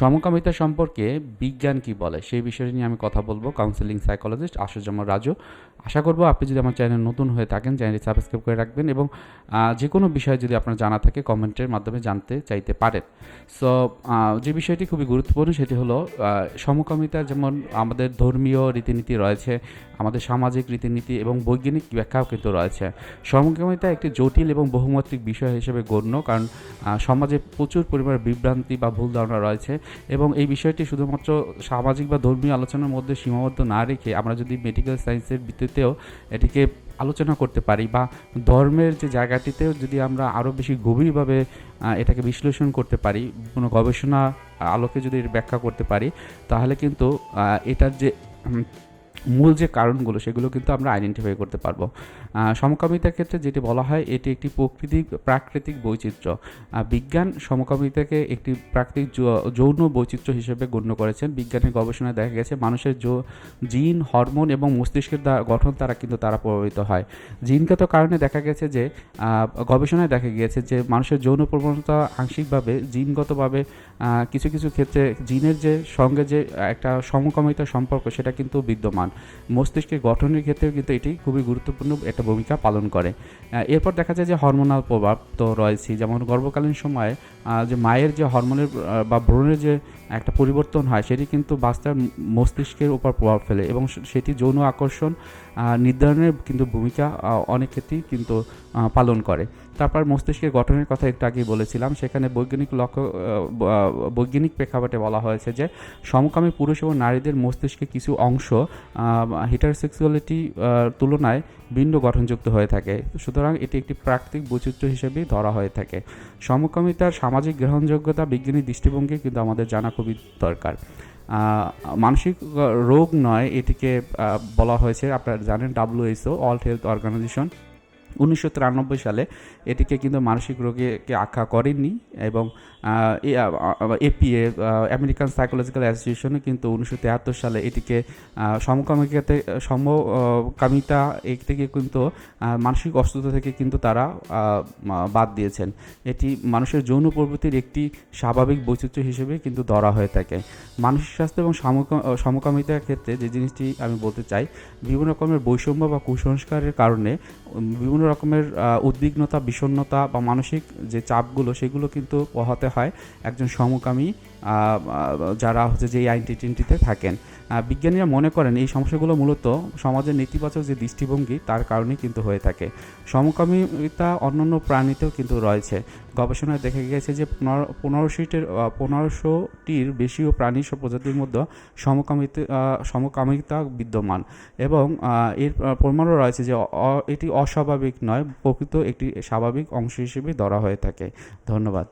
সমকামিতা সম্পর্কে বিজ্ঞান কি বলে, সেই বিষয় নিয়ে আমি কথা বলব। Counselling psychologist আশুজামা Raju. আশা করব আপনি যদি আমার চ্যানেল নতুন হয়ে থাকেন চ্যানেলটি সাবস্ক্রাইব করে রাখবেন এবং যে কোনো বিষয়ে যদি আপনার জানা থাকে কমেন্টের মাধ্যমে জানতে চাইতে পারেন। সো যে বিষয়টি খুবই গুরুত্বপূর্ণ সেটি হলো সমকামিতা যেমন আমাদের ধর্মীয় রীতিনীতি রয়েছে, আমাদের সামাজিক রীতিনীতি এবং বৈজ্ঞানিক ব্যাখ্যাও কিন্তু রয়েছে। সমকামিতা একটি জটিল এবং বহুমাত্রিক বিষয় হিসেবে গণ্য, কারণ সমাজে প্রচুর পরিমাণে বিভ্রান্তি বা ভুল ধারণা রয়েছে। এবং এই বিষয়টি শুধুমাত্র সামাজিক বা ধর্মীয় আলোচনার মধ্যে সীমাবদ্ধ না রেখে আমরা যদি মেডিকেল সায়েন্সের ভিত্তিতেও এটিকে আলোচনা করতে পারি বা ধর্মের যে জায়গাটিতেও যদি আমরা আরও বেশি গভীরভাবে এটাকে বিশ্লেষণ করতে পারি, কোনো গবেষণা আলোকে যদি ব্যাখ্যা করতে পারি, তাহলে কিন্তু এটার যে মূল যে কারণগুলো, সেগুলো কিন্তু আমরা আইডেন্টিফাই করতে পারব। সমকামিতার ক্ষেত্রে যেটি বলা হয়, এটি একটি প্রকৃতিক, প্রাকৃতিক বৈচিত্র্য। বিজ্ঞান সমকামিতাকে একটি প্রাকৃতিক যৌন বৈচিত্র্য হিসেবে গণ্য করেছেন। বিজ্ঞানের গবেষণায় দেখা গেছে, মানুষের জিন, হরমোন এবং মস্তিষ্কের গঠন দ্বারা কিন্তু তারা প্রভাবিত হয়। জিনগত কারণে দেখা গেছে যে গবেষণায় দেখা গিয়েছে যে, মানুষের যৌন প্রবণতা আংশিকভাবে, জিনগতভাবে কিছু কিছু ক্ষেত্রে জিনের যে সঙ্গে যে একটা সমকামিতা সম্পর্ক, সেটা কিন্তু বিদ্যমান। মস্তিষ্কের গঠনের ক্ষেত্রেও কিন্তু এটি খুবই গুরুত্বপূর্ণ একটা ভূমিকা পালন করে। এরপর দেখা যায় যে হরমোনাল প্রভাব তো রয়েছে যেমন গর্ভকালীন সময়ে যে মায়ের যে হরমোনের বা ভ্রূণের যে একটা পরিবর্তন হয়, সেটি কিন্তু বাচ্চার মস্তিষ্কের উপর প্রভাব ফেলে এবং সেটি যৌন আকর্ষণ নির্ধারণের কিন্তু ভূমিকা অনেক ক্ষেত্রেই কিন্তু পালন করে। তারপর মস্তিষ্কের গঠনের কথা একটু আগেই বলেছিলাম, সেখানে বৈজ্ঞানিক লক্ষ্য বৈজ্ঞানিক প্রেক্ষাপটে বলা হয়েছে যে সমকামী পুরুষ এবং নারীদের মস্তিষ্কে কিছু অংশ হিটারসেক্সুয়ালিটি তুলনায় ভিন্ন গঠনযুক্ত হয়ে থাকে। সুতরাং এটি একটি প্রাকৃতিক বৈচিত্র্য হিসেবে ধরা হয়ে থাকে। সমকামিতার সামাজিক গ্রহণযোগ্যতা, বিজ্ঞানী দৃষ্টিভঙ্গি কিন্তু আমাদের জানা খুবই দরকার। মানসিক রোগ নয়, এটিকে বলা হয়েছে। আপনারা জানেন ডাব্লিউএইচও ওয়ার্ল্ড হেলথ অর্গানাইজেশন উনিশশো তিরানব্বই সালে এটিকে কিন্তু মানসিক রোগীকে আখ্যা করেননি এবং এপিএ আমেরিকান সাইকোলজিক্যাল অ্যাসোসিয়েশনে কিন্তু উনিশশো সালে এটিকে আহ, সমকামিতাতে সমকামিতা এ থেকে কিন্তু মানসিক অসুস্থতা থেকে কিন্তু তারা বাদ দিয়েছেন। এটি মানুষের যৌন প্রবৃত্তির একটি স্বাভাবিক বৈচিত্র্য হিসেবে কিন্তু ধরা হয়ে থাকে। মানসিক স্বাস্থ্য এবং সমকা- সমকামিতার ক্ষেত্রে যে জিনিসটি আমি বলতে চাই বিভিন্ন রকমের বৈষম্য বা কুসংস্কারের কারণে উম, বিভিন্ন রকমের উদ্বিগ্নতা, বিষণ্ণতা বা মানসিক যে চাপগুলো, সেগুলো কিন্তু পোহাতে হয় একজন সমকামী যারা হচ্ছে যে এই আইডেন্টিটিতে থাকেন। বিজ্ঞানীরা মনে করেন এই সমস্যাগুলো মূলত সমাজের নেতিবাচক যে দৃষ্টিভঙ্গি, তার কারণেই কিন্তু হয়ে থাকে। সমকামিতা অন্যান্য প্রাণীতেও কিন্তু রয়েছে। গবেষণায় দেখা গেছে যে পনেরো পনেরোশোটির পনেরোশোটির বেশিও প্রাণী প্রজাতির মধ্যে সমকামিতা সমকামিতা বিদ্যমান এবং এর প্রমাণও রয়েছে যে এটি অস্বাভাবিক নয়, প্রকৃত একটি স্বাভাবিক অংশ হিসেবে ধরা হয়ে থাকে। ধন্যবাদ।